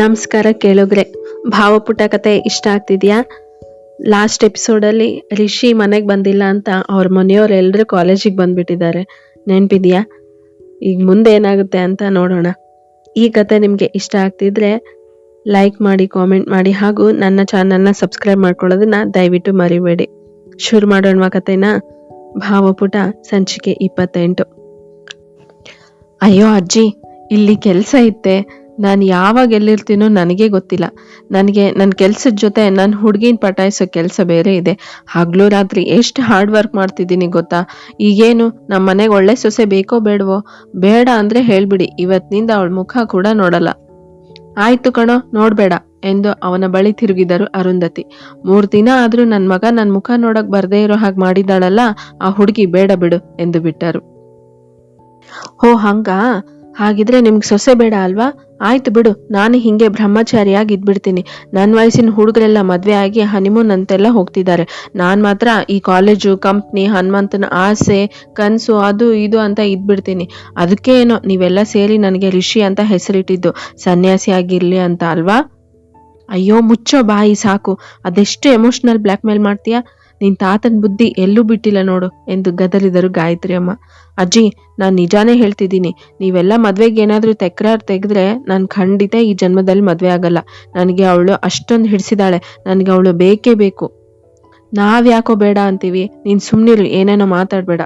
ನಮಸ್ಕಾರ ಕೇಳೋಗ್ರೆ ಭಾವಪುಟ ಕತೆ ಇಷ್ಟ ಆಗ್ತಿದ್ಯಾ? ಲಾಸ್ಟ್ ಎಪಿಸೋಡಲ್ಲಿ ರಿಷಿ ಮನೆಗೆ ಬಂದಿಲ್ಲ ಅಂತ ಅವ್ರ ಮನೆಯವ್ರು ಎಲ್ಲರೂ ಕಾಲೇಜಿಗೆ ಬಂದ್ಬಿಟ್ಟಿದ್ದಾರೆ. ನೆನಪಿದೆಯಾ? ಈಗ ಮುಂದೆ ಏನಾಗುತ್ತೆ ಅಂತ ನೋಡೋಣ. ಈ ಕತೆ ನಿಮಗೆ ಇಷ್ಟ ಆಗ್ತಿದ್ರೆ ಲೈಕ್ ಮಾಡಿ, ಕಾಮೆಂಟ್ ಮಾಡಿ ಹಾಗೂ ನನ್ನ ಚಾನಲ್ನ ಸಬ್ಸ್ಕ್ರೈಬ್ ಮಾಡ್ಕೊಳ್ಳೋದನ್ನ ದಯವಿಟ್ಟು ಮರಿಬೇಡಿ. ಶುರು ಮಾಡೋಣ ಕತೆನ? ಭಾವಪುಟ, ಸಂಚಿಕೆ ಇಪ್ಪತ್ತೆಂಟು. ಅಯ್ಯೋ ಅಜ್ಜಿ, ಇಲ್ಲಿ ಕೆಲಸ ಇತ್ತೆ. ನಾನು ಯಾವಾಗ ಎಲ್ಲಿರ್ತೀನೋ ನನಗೆ ಗೊತ್ತಿಲ್ಲ. ನನಗೆ ನನ್ನ ಕೆಲಸದ ಜೊತೆ ನನ್ನ ಹುಡುಗಿನ ಪಟಾಯಿಸೋ ಕೆಲಸ ಬೇರೆ ಇದೆ. ಹಗಲು ರಾತ್ರಿ ಎಷ್ಟು ಹಾರ್ಡ್ ವರ್ಕ್ ಮಾಡ್ತಿದ್ದೀನಿ ಗೊತ್ತಾ? ಈಗೇನು ನಮ್ಮ ಮನೆಗೆ ಒಳ್ಳೆ ಸೊಸೆ ಬೇಕೋ ಬೇಡವೋ? ಬೇಡ ಅಂದ್ರೆ ಹೇಳ್ಬಿಡಿ ಇವತ್ತಿನಿಂದ ಅವಳ ಮುಖ ಕೂಡ ನೋಡಲ್ಲ. ಆಯ್ತು ಕಣೋ, ನೋಡ್ಬೇಡ ಎಂದು ಅವನ ಬಳಿ ತಿರುಗಿದರು ಅರುಂಧತಿ. ಮೂರ್ ದಿನ ಆದ್ರೂ ನನ್ ಮಗ ನನ್ ಮುಖ ನೋಡಕ್ಕೆ ಬರದೇ ಇರೋ ಹಾಗೆ ಮಾಡಿದಾಳಲ್ಲ ಆ ಹುಡುಗಿ ಬೇಡ ಬಿಡು ಎಂದು ಬಿಟ್ಟರು. ಹೋ ಹಂಗಾ? ಹಾಗಿದ್ರೆ ನಿಮ್ಗೆ ಸೊಸೆ ಬೇಡ ಅಲ್ವಾ? ಆಯ್ತು ಬಿಡು, ನಾನು ಹಿಂಗೆ ಬ್ರಹ್ಮಚಾರಿಯಾಗಿ ಇದ್ಬಿಡ್ತೀನಿ ನನ್ನ ವಯಸ್ಸಿನ ಹುಡುಗರೆಲ್ಲ ಮದುವೆ ಆಗಿ ಹನಿಮೂನ್ ಅಂತೆಲ್ಲ ಹೋಗ್ತಿದ್ದಾರೆ. ನಾನು ಮಾತ್ರ ಈ ಕಾಲೇಜು ಕಂಪ್ನಿ ಹನುಮಂತನ ಆಸೆ, ಕನಸು, ಅದು ಇದು ಅಂತ ಇದ್ಬಿಡ್ತೀನಿ. ಅದಕ್ಕೆ ಏನೋ, ನೀವೆಲ್ಲ ಸೇರಿ ನನಗೆ ಋಷಿ ಅಂತ ಹೆಸರಿಟ್ಟಿದ್ದು. ಸನ್ಯಾಸಿ ಆಗಿರ್ಲಿ ಅಂತ ಅಲ್ವಾ? ಅಯ್ಯೋ, ಮುಚ್ಚೋ ಬಾಯಿ ಸಾಕು. ಅದೆಷ್ಟು ಎಮೋಷನಲ್ ಬ್ಲ್ಯಾಕ್ ಮೇಲ್ ಮಾಡ್ತೀಯಾ? ನಿನ್ ತಾತನ ಬುದ್ಧಿ ಎಲ್ಲೂ ಬಿಟ್ಟಿಲ್ಲ ನೋಡು ಎಂದು ಗದರಿದರು ಗಾಯತ್ರಿ ಅಮ್ಮ ಅಜ್ಜಿ, ನಾನ್ ನಿಜಾನೇ ಹೇಳ್ತಿದ್ದೀನಿ, ನೀವೆಲ್ಲ ಮದ್ವೆಗೆ ಏನಾದ್ರೂ ತೆಕ್ರಾರ್ ತೆಗೆದ್ರೆ ನಾನ್ ಖಂಡಿತ ಈ ಜನ್ಮದಲ್ಲಿ ಮದ್ವೆ ಆಗಲ್ಲ. ನನಗೆ ಅವಳು ಅಷ್ಟೊಂದು ಹಿಡಿಸಿದಾಳೆ, ನನಗೆ ಅವಳು ಬೇಕೇ ಬೇಕು. ನಾವ್ಯಾಕೋ ಬೇಡ ಅಂತೀವಿ, ನೀನ್ ಸುಮ್ನಿರು, ಏನೇನೋ ಮಾತಾಡ್ಬೇಡ.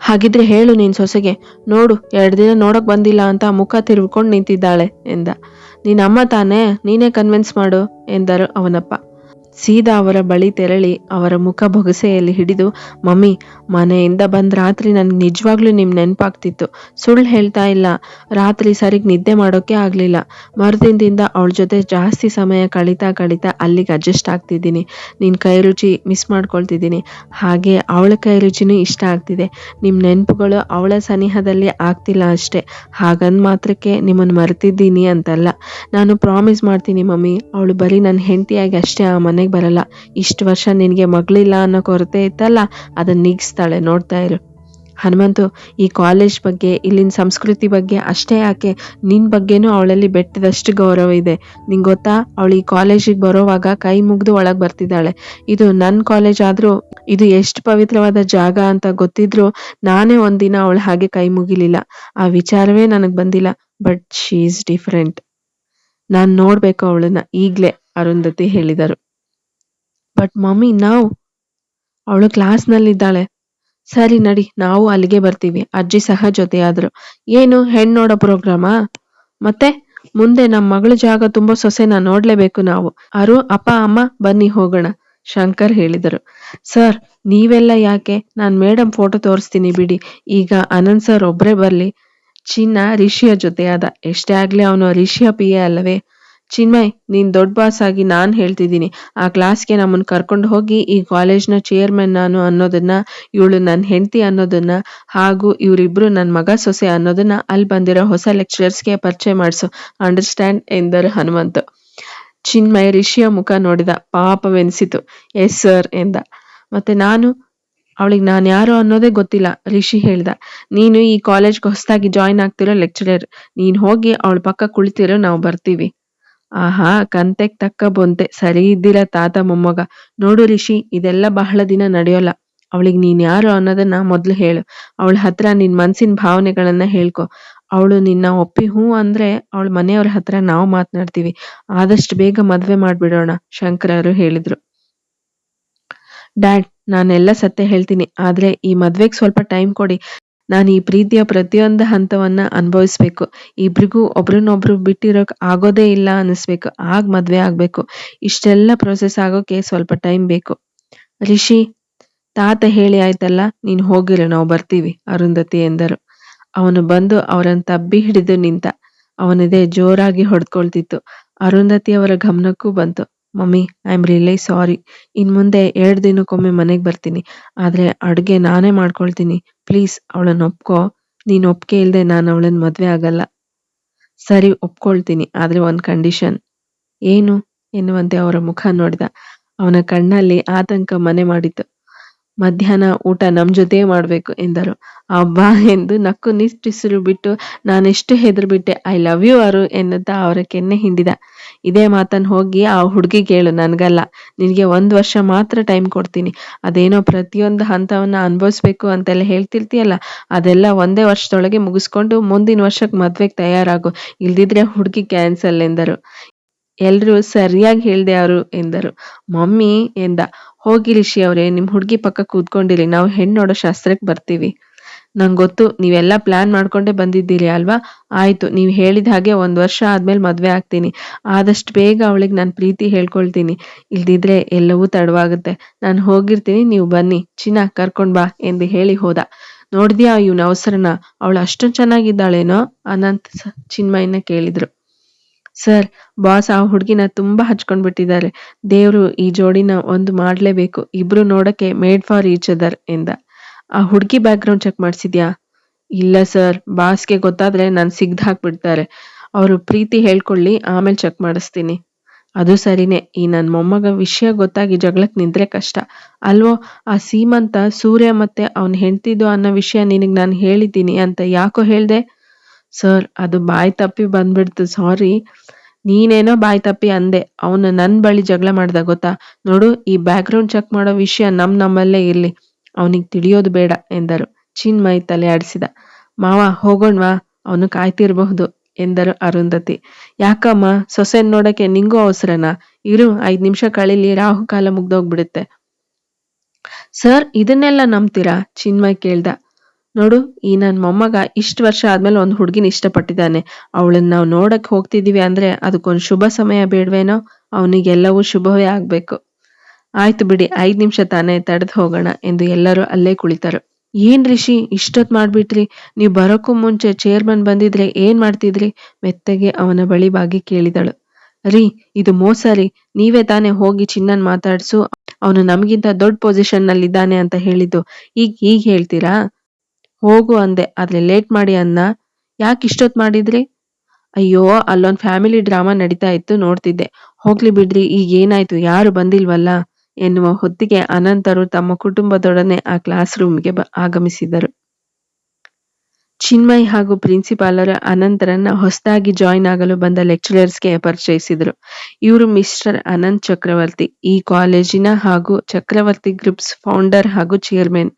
ಹಾಗಿದ್ರೆ ಹೇಳು ನೀನ್ ಸೊಸೆಗೆ, ನೋಡು, ಎರಡು ದಿನ ನೋಡಕ್ ಬಂದಿಲ್ಲ ಅಂತ ಮುಖ ತಿರ್ಕೊಂಡು ನಿಂತಿದ್ದಾಳೆ ಎಂದ. ನಿನ್ನ ಅಮ್ಮ ತಾನೇ, ನೀನೇ ಕನ್ವಿನ್ಸ್ ಮಾಡು ಎಂದರು ಅವನಪ್ಪ. ಸೀದಾ ಅವರ ಬಳಿ ತೆರಳಿ ಅವರ ಮುಖ ಬೊಗಸೆಯಲ್ಲಿ ಹಿಡಿದು, ಮಮ್ಮಿ, ಮನೆಯಿಂದ ಬಂದ ರಾತ್ರಿ ನನಗೆ ನಿಜವಾಗ್ಲೂ ನಿಮ್ ನೆನಪಾಗ್ತಿತ್ತು. ಸುಳ್ಳು ಹೇಳ್ತಾ ಇಲ್ಲ. ರಾತ್ರಿ ಸರಿಗ್ ನಿದ್ದೆ ಮಾಡೋಕೆ ಆಗ್ಲಿಲ್ಲ. ಮರುದಿನದಿಂದ ಅವಳ ಜೊತೆ ಜಾಸ್ತಿ ಸಮಯ ಕಳೀತಾ ಕಳೀತಾ ಅಲ್ಲಿಗೆ ಅಡ್ಜಸ್ಟ್ ಆಗ್ತಿದ್ದೀನಿ. ನಿನ್ ಕೈ ರುಚಿ ಮಿಸ್ ಮಾಡ್ಕೊಳ್ತಿದ್ದೀನಿ. ಹಾಗೆ ಅವಳ ಕೈ ರುಚಿನೂ ಇಷ್ಟ ಆಗ್ತಿದೆ. ನಿಮ್ ನೆನಪುಗಳು ಅವಳ ಸನಿಹದಲ್ಲಿ ಆಗ್ತಿಲ್ಲ ಅಷ್ಟೇ. ಹಾಗಂದ ಮಾತ್ರಕ್ಕೆ ನಿಮ್ಮನ್ನು ಮರೆತಿದ್ದೀನಿ ಅಂತಲ್ಲ. ನಾನು ಪ್ರಾಮಿಸ್ ಮಾಡ್ತೀನಿ ಮಮ್ಮಿ, ಅವಳು ಬರೀ ನನ್ನ ಹೆಂಡತಿಯಾಗಿ ಅಷ್ಟೇ ಆ ಮನೆಗೆ ಬರಲ್ಲ. ಇಷ್ಟು ವರ್ಷ ನಿನಗೆ ಮಗಳಿಲ್ಲ ಅನ್ನೋ ಕೊರತೆ ಇತ್ತಲ್ಲ ಅದನ್ನ ನೀಗಿಸ್ತಾಳೆ, ನೋಡ್ತಾ ಇರು. ಹನುಮಂತು, ಈ ಕಾಲೇಜ್ ಬಗ್ಗೆ, ಇಲ್ಲಿನ ಸಂಸ್ಕೃತಿ ಬಗ್ಗೆ ಅಷ್ಟೇ ಯಾಕೆ? ನಿನ್ ಬಗ್ಗೆನೂ ಅವಳಲ್ಲಿ ಬೆಟ್ಟದಷ್ಟು ಗೌರವ ಇದೆ. ನಿಂಗೆ ಗೊತ್ತಾ? ಅವಳು ಈ ಕಾಲೇಜಿಗೆ ಬರೋವಾಗ ಕೈ ಮುಗಿದು ಒಳಗೆ ಬರ್ತಿದ್ದಾಳೆ. ಇದು ನನ್ನ ಕಾಲೇಜ್ ಆದರೂ, ಇದು ಎಷ್ಟು ಪವಿತ್ರವಾದ ಜಾಗ ಅಂತ ಗೊತ್ತಿದ್ರು ನಾನೇ ಒಂದಿನ ಅವಳು ಹಾಗೆ ಕೈ ಮುಗಿಲಿಲ್ಲ. ಆ ವಿಚಾರವೇ ನನಗೆ ಬಂದಿಲ್ಲ, ಬಟ್ ಶೀ ಈಸ್ ಡಿಫ್ರೆಂಟ್. ನಾನು ನೋಡ್ಬೇಕು ಅವಳನ್ನ, ಈಗಲೇ, ಅರುಂಧತಿ ಹೇಳಿದರು. ಬಟ್ ಮಮ್ಮಿ ನಾವು ಅವಳು ಕ್ಲಾಸ್ನಲ್ಲಿದ್ದಾಳೆ ಸರಿ ನಡಿ, ನಾವು ಅಲ್ಲಿಗೆ ಬರ್ತೀವಿ. ಅಜ್ಜಿ ಸಹ ಜೊತೆಯಾದ್ರು. ಏನು ಹೆಣ್ ನೋಡೋ ಪ್ರೋಗ್ರಾಮಾ ಮತ್ತೆ ಮುಂದೆ ನಮ್ಮ ಮಗಳ ಜಾಗ ತುಂಬಾ ಸೊಸೆನ ನೋಡ್ಲೇಬೇಕು ನಾವು. ಅರು, ಅಪ್ಪ, ಅಮ್ಮ, ಬನ್ನಿ ಹೋಗೋಣ, ಶಂಕರ್ ಹೇಳಿದರು. ಸರ್, ನೀವೆಲ್ಲ ಯಾಕೆ? ನಾನ್ ಮೇಡಮ್ ಫೋಟೋ ತೋರಿಸ್ತೀನಿ ಬಿಡಿ. ಈಗ ಅನಂತ್ ಸರ್ ಒಬ್ರೇ ಬರ್ಲಿ. ಚಿನ್ನ ರಿಷಿಯ ಜೊತೆಯಾದ. ಎಷ್ಟೇ ಆಗ್ಲಿ ಅವನು ರಿಷಿಯ ಪಿಯೇ ಅಲ್ಲವೇ? ಚಿನ್ಮಯ್, ನೀನ್ ದೊಡ್ಡ ಬಾಸ್ ಆಗಿ ನಾನ್ ಹೇಳ್ತಿದ್ದೀನಿ. ಆ ಕ್ಲಾಸ್ಗೆ ನಮ್ಮನ್ನ ಕರ್ಕೊಂಡು ಹೋಗಿ ಈ ಕಾಲೇಜ್ನ ಚೇರ್ಮನ್ ನಾನು ಅನ್ನೋದನ್ನ, ಇವಳು ನನ್ನ ಹೆಂಡತಿ ಅನ್ನೋದನ್ನ, ಹಾಗೂ ಇವರಿಬ್ರು ನನ್ನ ಮಗ ಸೊಸೆ ಅನ್ನೋದನ್ನ ಅಲ್ಲಿ ಬಂದಿರೋ ಹೊಸ ಲೆಕ್ಚರರ್ಸ್ಗೆ ಪರಿಚಯ ಮಾಡಿಸು. ಅಂಡರ್ಸ್ಟ್ಯಾಂಡ್ ಎಂದರು ಹನುಮಂತ. ಚಿನ್ಮಯ್ ರಿಷಿಯ ಮುಖ ನೋಡಿದ. ಪಾಪವೆನಿಸಿತು. ಎಸ್ ಸರ್ ಎಂದ. ಮತ್ತೆ ನಾನು? ಅವಳಿಗೆ ನಾನು ಯಾರು ಅನ್ನೋದೇ ಗೊತ್ತಿಲ್ಲ, ರಿಷಿ ಹೇಳ್ದ. ನೀನು ಈ ಕಾಲೇಜ್ಗೆ ಹೊಸದಾಗಿ ಜಾಯಿನ್ ಆಗ್ತಿರೋ ಲೆಕ್ಚರರ್ ನೀನ್ ಹೋಗಿ ಅವಳ ಪಕ್ಕ ಕುಳಿತಿರೋ, ನಾವು ಬರ್ತೀವಿ. ಆಹಾ, ಕಂತೆಗ್ ತಕ್ಕ ಬೊಂತೆ. ಸರಿ ಇದ್ದಿರ ತಾತ ಮೊಮ್ಮಗ. ನೋಡು ರಿಷಿ, ಇದೆಲ್ಲ ಬಹಳ ದಿನ ನಡೆಯೋಲ್ಲ. ಅವಳಿಗೆ ನೀನ್ ಯಾರು ಅನ್ನೋದನ್ನ ಮೊದ್ಲು ಹೇಳು. ಅವಳ ಹತ್ರ ನಿನ್ ಮನ್ಸಿನ ಭಾವನೆಗಳನ್ನ ಹೇಳ್ಕೊ. ಅವಳು ನಿನ್ನ ಒಪ್ಪಿ ಹೂ ಅಂದ್ರೆ ಅವಳ ಮನೆಯವ್ರ ಹತ್ರ ನಾವು ಮಾತನಾಡ್ತೀವಿ. ಆದಷ್ಟು ಬೇಗ ಮದ್ವೆ ಮಾಡ್ಬಿಡೋಣ, ಶಂಕರರು ಹೇಳಿದ್ರು. ಡ್ಯಾಡ್, ನಾನೆಲ್ಲ ಸತ್ಯ ಹೇಳ್ತೀನಿ. ಆದ್ರೆ ಈ ಮದ್ವೆಗ್ ಸ್ವಲ್ಪ ಟೈಮ್ ಕೊಡಿ. ನಾನು ಈ ಪ್ರೀತಿಯ ಪ್ರತಿಯೊಂದು ಹಂತವನ್ನ ಅನುಭವಿಸ್ಬೇಕು. ಇಬ್ರಿಗೂ ಒಬ್ರನ್ನೊಬ್ರು ಬಿಟ್ಟಿರೋಕ್ ಆಗೋದೇ ಇಲ್ಲ ಅನ್ನಿಸ್ಬೇಕು ಆಗ ಮದ್ವೆ ಆಗ್ಬೇಕು. ಇಷ್ಟೆಲ್ಲ ಪ್ರೊಸೆಸ್ ಆಗೋಕೆ ಸ್ವಲ್ಪ ಟೈಮ್ ಬೇಕು. ರಿಷಿ, ತಾತ ಹೇಳಿ ಆಯ್ತಲ್ಲ, ನೀನ್ ಹೋಗಿರು, ನಾವು ಬರ್ತೀವಿ, ಅರುಂಧತಿ ಎಂದರು. ಅವನು ಬಂದು ಅವರನ್ನ ತಬ್ಬಿ ಹಿಡಿದು ನಿಂತ, ಅವನಿದೆ ಜೋರಾಗಿ ಹೊಡ್ಕೊಳ್ತಿತ್ತು. ಅರುಂಧತಿ ಅವರ ಗಮನಕ್ಕೂ ಬಂತು. Mummy I am really sorry ಇನ್ ಮುಂದೆ ಎರಡು ದಿನಕ್ಕೊಮ್ಮೆ ಮನೆಗ್ ಬರ್ತೀನಿ. ಆದ್ರೆ ಅಡುಗೆ ನಾನೇ ಮಾಡ್ಕೊಳ್ತೀನಿ. ಪ್ಲೀಸ್ ಅವಳನ್ನ ಒಪ್ಕೋ. ನೀನ್ ಒಪ್ಕೆ ಇಲ್ದೆ ನಾನು ಅವಳನ್ನ ಮದ್ವೆ ಆಗಲ್ಲ. ಸರಿ, ಒಪ್ಕೊಳ್ತೀನಿ. ಆದ್ರೆ ಒಂದ್ ಕಂಡೀಷನ್ ಏನು? ಎನ್ನುವಂತೆ ಅವರ ಮುಖ ನೋಡಿದ. ಅವನ ಕಣ್ಣಲ್ಲಿ ಆತಂಕ ಮನೆ ಮಾಡಿತು ಮಧ್ಯಾಹ್ನ ಊಟ ನಮ್ ಜೊತೆ ಮಾಡ್ಬೇಕು ಎಂದರು. ಅಬ್ಬಾ, ಎಂದು ನಕ್ಕು ನಿಟ್ಟುಸಿರು ಬಿಟ್ಟು ನಾನೆಷ್ಟು ಹೆದರ್ಬಿಟ್ಟೆ ಐ ಲವ್ ಯು ಅರು ಎನ್ನುತ್ತಾ ಅವರ ಕೆನ್ನೆ ಹಿಂಡಿದ. ಇದೇ ಮಾತನ್ನ ಹೋಗಿ ಆ ಹುಡುಗಿ ಕೇಳು, ನನಗಲ್ಲ. ನಿನಗೆ ಒಂದ್ ವರ್ಷ ಮಾತ್ರ ಟೈಮ್ ಕೊಡ್ತೀನಿ. ಅದೇನೋ ಪ್ರತಿಯೊಂದು ಹಂತವನ್ನ ಅನುಭವಿಸ್ಬೇಕು ಅಂತೆಲ್ಲ ಹೇಳ್ತಿರ್ತೀಯಲ್ಲ, ಅದೆಲ್ಲ ಒಂದೇ ವರ್ಷದೊಳಗೆ ಮುಗಿಸ್ಕೊಂಡು ಮುಂದಿನ ವರ್ಷಕ್ಕೆ ಮದುವೆಗೆ ತಯಾರಾಗು. ಇಲ್ದಿದ್ರೆ ಹುಡುಗಿ ಕ್ಯಾನ್ಸಲ್ ಎಂದರು. ಎಲ್ರೂ ಸರಿಯಾಗಿ ಹೇಳ್ದೆ ಅವರು ಎಂದರು. ಮಮ್ಮಿ ಎಂದ ಹೋಗಿ ರಿಷಿ ಅವರೇ ನಿಮ್ಮ ಹುಡುಗಿ ಪಕ್ಕ ಕೂತ್ಕೊಂಡಿರಿ, ನಾವು ಹೆಣ್ಣು ನೋಡೋ ಶಾಸ್ತ್ರಕ್ಕೆ ಬರ್ತೀವಿ. ನಂಗೆ ಗೊತ್ತು, ನೀವೆಲ್ಲ ಪ್ಲಾನ್ ಮಾಡ್ಕೊಂಡೇ ಬಂದಿದ್ದೀರಿ ಅಲ್ವಾ? ಆಯ್ತು, ನೀವು ಹೇಳಿದ ಹಾಗೆ ಒಂದು ವರ್ಷ ಆದ್ಮೇಲೆ ಮದುವೆ ಆಗ್ತೀನಿ. ಆದಷ್ಟು ಬೇಗ ಅವಳಿಗೆ ನಾನು ಪ್ರೀತಿ ಹೇಳ್ಕೊಳ್ತೀನಿ. ಇಲ್ದಿದ್ರೆ ಎಲ್ಲವೂ ತಡವಾಗುತ್ತೆ. ನಾನು ಹೋಗಿರ್ತೀನಿ, ನೀವು ಬನ್ನಿ. ಚಿನ್ನ, ಕರ್ಕೊಂಡ್ ಬಾ ಎಂದು ಹೇಳಿ ಹೋದ. ನೋಡಿದ್ಯಾ ಇವನ ಅವಸರನ? ಅವಳು ಅಷ್ಟೊಂದು ಚೆನ್ನಾಗಿದ್ದಾಳೇನೋ? ಅನಂತ್ ಚಿನ್ಮಯ್ಯನ ಕೇಳಿದ್ರು. ಸರ್ ಬಾಸ್ ಆ ಹುಡ್ಗಿನ ತುಂಬಾ ಹಚ್ಕೊಂಡ್ ಬಿಟ್ಟಿದ್ದಾರೆ ದೇವ್ರು ಈ ಜೋಡಿನ ಒಂದು ಮಾಡ್ಲೇಬೇಕು. ಇಬ್ರು ನೋಡಕ್ಕೆ ಮೇಡ್ ಫಾರ್ ಈಚ್ ಅದರ್ ಎಂದ. ಆ ಹುಡ್ಗಿ ಬ್ಯಾಕ್ಗ್ರೌಂಡ್ ಚೆಕ್ ಮಾಡ್ಸಿದ್ಯಾ? ಇಲ್ಲ ಸರ್ ಬಾಸ್ಗೆ ಗೊತ್ತಾದ್ರೆ ನಾನ್ ಸಿಗ್ದ್ ಹಾಕ್ಬಿಡ್ತಾರೆ. ಅವರು ಪ್ರೀತಿ ಹೇಳ್ಕೊಳ್ಳಿ, ಆಮೇಲೆ ಚೆಕ್ ಮಾಡಿಸ್ತೀನಿ. ಅದು ಸರಿನೇ, ಈ ನನ್ ಮೊಮ್ಮಗ ವಿಷಯ ಗೊತ್ತಾಗಿ ಜಗಳಕ್ ನಿಂತ್ರೆ ಕಷ್ಟ. ಅಲ್ವೋ, ಆ ಸೀಮಂತ ಸೂರ್ಯ ಮತ್ತೆ ಅವನ್ ಹೆಂಡ್ತಿದ್ದು ಅನ್ನೋ ವಿಷಯ ನಿನಗ್ ನಾನು ಹೇಳಿದ್ದೀನಿ ಅಂತ ಯಾಕೋ ಹೇಳ್ದೆ? ಸರ್ ಅದು ಬಾಯ್ ತಪ್ಪಿ ಬಂದ್ಬಿಡ್ತು. ಸಾರಿ ನೀನೇನೋ ಬಾಯ್ ತಪ್ಪಿ ಅಂದೆ. ಅವನು ನನ್ ಬಳಿ ಜಗಳ ಮಾಡ್ದ, ಗೊತ್ತಾ? ನೋಡು, ಈ ಬ್ಯಾಕ್ಗ್ರೌಂಡ್ ಚೆಕ್ ಮಾಡೋ ವಿಷಯ ನಮ್ ನಮ್ಮಲ್ಲೇ ಇರ್ಲಿ. ಅವನಿಗೆ ತಿಳಿಯೋದು ಬೇಡ ಎಂದರು. ಚಿನ್ಮಯ್ ತಲೆ ಆಡಿಸಿದ. ಮಾವ ಹೋಗೋಣ್ವಾ ಅವನು ಕಾಯ್ತಿರಬಹುದು ಎಂದರು ಅರುಂಧತಿ. ಯಾಕಮ್ಮ, ಸೊಸೆನ್ ನೋಡಕ್ಕೆ ನಿಂಗೂ ಅವಸರನ? ಇರು, ಐದ್ ನಿಮಿಷ ಕಳೀಲಿ, ರಾಹುಕಾಲ ಮುಗ್ದೋಗ್ಬಿಡುತ್ತೆ. ಸರ್ ಇದನ್ನೆಲ್ಲ ನಂಬ್ತೀರಾ? ಚಿನ್ಮಯ್ ಕೇಳ್ದ. ನೋಡು, ಈ ನನ್ನ ಮೊಮ್ಮಗ ಇಷ್ಟು ವರ್ಷ ಆದ್ಮೇಲೆ ಒಂದು ಹುಡುಗಿನ ಇಷ್ಟಪಟ್ಟಿದ್ದಾನೆ. ಅವಳನ್ನ ನಾವು ನೋಡಕ್ ಹೋಗ್ತಿದೀವಿ ಅಂದ್ರೆ ಅದಕ್ಕೊಂದು ಶುಭ ಸಮಯ ಬೇಡ್ವೇನೋ? ಅವನಿಗೆಲ್ಲವೂ ಶುಭವೇ ಆಗ್ಬೇಕು. ಆಯ್ತು ಬಿಡಿ, ಐದ್ ನಿಮಿಷ ತಾನೇ ತಡೆದ್ ಹೋಗೋಣ ಎಂದು ಎಲ್ಲರೂ ಅಲ್ಲೇ ಕುಳಿತರು. ಏನ್ ರಿಷಿ ಇಷ್ಟೊತ್ ಮಾಡ್ಬಿಟ್ರಿ? ನೀವು ಬರೋಕ್ಕೂ ಮುಂಚೆ ಚೇರ್ಮನ್ ಬಂದಿದ್ರೆ ಏನ್ ಮಾಡ್ತಿದ್ರಿ? ಮೆತ್ತಗೆ ಅವನ ಬಳಿ ಬಾಗಿ ಕೇಳಿದಳು. ರೀ, ಇದು ಮೋಸ ರೀ, ನೀವೇ ತಾನೇ ಹೋಗಿ ಚಿನ್ನನ್ ಮಾತಾಡ್ಸು. ಅವನು ನಮಗಿಂತ ದೊಡ್ಡ ಪೊಸಿಷನ್ನಲ್ಲಿ ಇದ್ದಾನೆ ಅಂತ ಹೇಳಿದ್ದು. ಈಗ ಈಗ ಹೇಳ್ತೀರಾ? ಹೋಗು ಅಂದೆ. ಆದ್ರೆ ಲೇಟ್ ಮಾಡಿ ಅನ್ನ. ಯಾಕೆ ಇಷ್ಟೊತ್ ಮಾಡಿದ್ರಿ? ಅಯ್ಯೋ, ಅಲ್ಲೊಂದ್ ಫ್ಯಾಮಿಲಿ ಡ್ರಾಮಾ ನಡೀತಾ ಇತ್ತು, ನೋಡ್ತಿದ್ದೆ. ಹೋಗ್ಲಿ ಬಿಡ್ರಿ, ಈಗ ಏನಾಯ್ತು? ಯಾರು ಬಂದಿಲ್ವಲ್ಲ? ಎನ್ನುವ ಹೊತ್ತಿಗೆ ಅನಂತರು ತಮ್ಮ ಕುಟುಂಬದೊಡನೆ ಆ ಕ್ಲಾಸ್ ರೂಮ್ಗೆ ಆಗಮಿಸಿದರು. ಚಿನ್ಮಯ್ ಹಾಗೂ ಪ್ರಿನ್ಸಿಪಾಲರ ಅನಂತರನ್ನ ಹೊಸದಾಗಿ ಜಾಯಿನ್ ಆಗಲು ಬಂದ ಲೆಕ್ಚರರ್ಸ್ಗೆ ಪರಿಚಯಿಸಿದರು. ಇವರು ಮಿಸ್ಟರ್ ಅನಂತ್ ಚಕ್ರವರ್ತಿ, ಈ ಕಾಲೇಜಿನ ಹಾಗೂ ಚಕ್ರವರ್ತಿ ಗ್ರೂಪ್ಸ್ ಫೌಂಡರ್ ಹಾಗೂ ಚೇರ್ಮನ್.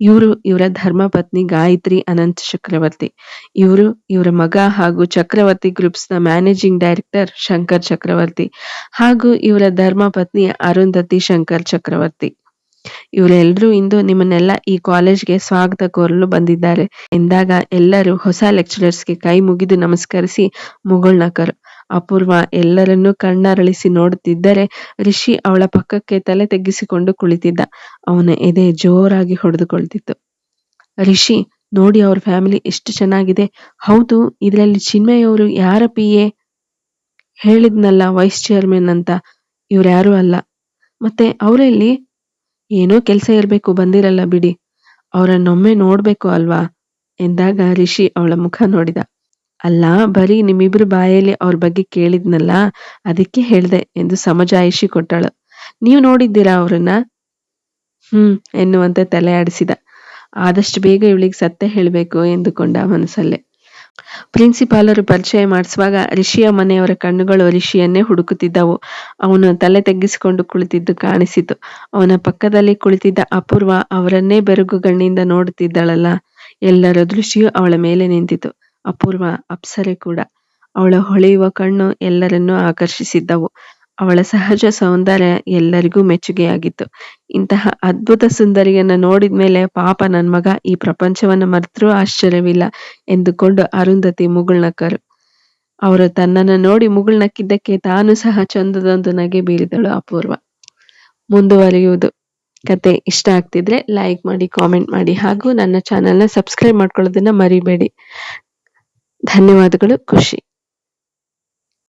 ಇವರು ಇವರ ಧರ್ಮಪತ್ನಿ ಗಾಯತ್ರಿ ಅನಂತ್ ಚಕ್ರವರ್ತಿ. ಇವರು ಇವರ ಮಗ ಹಾಗೂ ಚಕ್ರವರ್ತಿ ಗ್ರೂಪ್ಸ್ನ ಮ್ಯಾನೇಜಿಂಗ್ ಡೈರೆಕ್ಟರ್ ಶಂಕರ್ ಚಕ್ರವರ್ತಿ ಹಾಗೂ ಇವರ ಧರ್ಮಪತ್ನಿ ಅರುಂಧತಿ ಶಂಕರ್ ಚಕ್ರವರ್ತಿ. ಇವರೆಲ್ಲರೂ ಇಂದು ನಿಮ್ಮನ್ನೆಲ್ಲ ಈ ಕಾಲೇಜ್ಗೆ ಸ್ವಾಗತ ಕೋರಲು ಬಂದಿದ್ದಾರೆ. ಎಂದಾಗ ಎಲ್ಲರೂ ಹೊಸ ಲೆಕ್ಚರರ್ಸ್ಗೆ ಕೈ ಮುಗಿದು ನಮಸ್ಕರಿಸಿ ಮುಗುಳ್ನಕರು. ಅಪೂರ್ವ ಎಲ್ಲರನ್ನೂ ಕಣ್ಣರಳಿಸಿ ನೋಡುತ್ತಿದ್ದರೆ ರಿಷಿ ಅವಳ ಪಕ್ಕಕ್ಕೆ ತಲೆ ತೆಗ್ಗಿಸಿಕೊಂಡು ಕುಳಿತಿದ್ದ. ಅವನ ಎದೆ ಜೋರಾಗಿ ಹೊಡೆದುಕೊಳ್ತಿತ್ತು. ರಿಷಿ, ನೋಡಿ ಅವ್ರ ಫ್ಯಾಮಿಲಿ ಎಷ್ಟು ಚೆನ್ನಾಗಿದೆ. ಹೌದು, ಇದರಲ್ಲಿ ಚಿನ್ಮಯವರು ಯಾರ ಪಿ ಎ? ಹೇಳಿದ್ನಲ್ಲ ವೈಸ್ ಚೇರ್ಮನ್ ಅಂತ. ಇವ್ರ್ಯಾರು ಅಲ್ಲ. ಮತ್ತೆ ಅವರೆಲ್ಲಿ ಏನೋ ಕೆಲಸ ಇರಬೇಕು, ಬಂದಿರಲ್ಲ ಬಿಡಿ. ಅವರನ್ನೊಮ್ಮೆ ನೋಡ್ಬೇಕು ಅಲ್ವಾ? ಎಂದಾಗ ರಿಷಿ ಅವಳ ಮುಖ ನೋಡಿದ. ಅಲ್ಲ, ಬರೀ ನಿಮ್ಮಿಬ್ರು ಬಾಯಲ್ಲಿ ಅವ್ರ ಬಗ್ಗೆ ಕೇಳಿದ್ನಲ್ಲ, ಅದಕ್ಕೆ ಹೇಳ್ದೆ ಎಂದು ಸಮಜಾಯಿಷಿ ಕೊಟ್ಟಳು. ನೀವು ನೋಡಿದ್ದೀರಾ ಅವ್ರನ್ನ? ಹ್ಮ್ ಎನ್ನುವಂತೆ ತಲೆ ಆಡಿಸಿದ ಆದಷ್ಟು ಬೇಗ ಇವಳಿಗೆ ಸತ್ಯ ಹೇಳ್ಬೇಕು ಎಂದುಕೊಂಡ ಮನಸ್ಸಲ್ಲೇ. ಪ್ರಿನ್ಸಿಪಾಲರು ಪರಿಚಯ ಮಾಡಿಸುವಾಗ ರಿಷಿಯ ಮನೆಯವರ ಕಣ್ಣುಗಳು ರಿಷಿಯನ್ನೇ ಹುಡುಕುತ್ತಿದ್ದವು. ಅವನು ತಲೆ ತಗ್ಗಿಸಿಕೊಂಡು ಕುಳಿತಿದ್ದು ಕಾಣಿಸಿತು. ಅವನ ಪಕ್ಕದಲ್ಲಿ ಕುಳಿತಿದ್ದ ಅಪೂರ್ವ ಅವರನ್ನೇ ಬೆರಗುಗಣ್ಣಿಂದ ನೋಡುತ್ತಿದ್ದಳಲ್ಲ. ಎಲ್ಲರ ದೃಷ್ಟಿಯು ಅವಳ ಮೇಲೆ ನಿಂತಿತು. ಅಪೂರ್ವ ಅಪ್ಸರೆ ಕೂಡ. ಅವಳ ಹೊಳೆಯುವ ಕಣ್ಣು ಎಲ್ಲರನ್ನೂ ಆಕರ್ಷಿಸಿದ್ದವು. ಅವಳ ಸಹಜ ಸೌಂದರ್ಯ ಎಲ್ಲರಿಗೂ ಮೆಚ್ಚುಗೆಯಾಗಿತ್ತು. ಇಂತಹ ಅದ್ಭುತ ಸುಂದರಿಯನ್ನ ನೋಡಿದ್ಮೇಲೆ ಪಾಪ ನನ್ನ ಮಗ ಈ ಪ್ರಪಂಚವನ್ನ ಮರೆತರೂ ಆಶ್ಚರ್ಯವಿಲ್ಲ ಎಂದುಕೊಂಡು ಅರುಂಧತಿ ಮುಗುಳ್ನಕ್ಕರು. ಅವರು ತನ್ನನ್ನು ನೋಡಿ ಮುಗುಳ್ನಕ್ಕಿದ್ದಕ್ಕೆ ತಾನು ಸಹ ಚಂದದೊಂದು ನಗೆ ಬೀರಿದಳು ಅಪೂರ್ವ. ಮುಂದುವರಿಯುವುದು. ಕತೆ ಇಷ್ಟ ಆಗ್ತಿದ್ರೆ ಲೈಕ್ ಮಾಡಿ, ಕಾಮೆಂಟ್ ಮಾಡಿ ಹಾಗೂ ನನ್ನ ಚಾನೆಲ್ನ ಸಬ್ಸ್ಕ್ರೈಬ್ ಮಾಡ್ಕೊಳ್ಳೋದನ್ನ ಮರಿಬೇಡಿ. ಧನ್ಯವಾದಗಳು, ಖುಷಿ.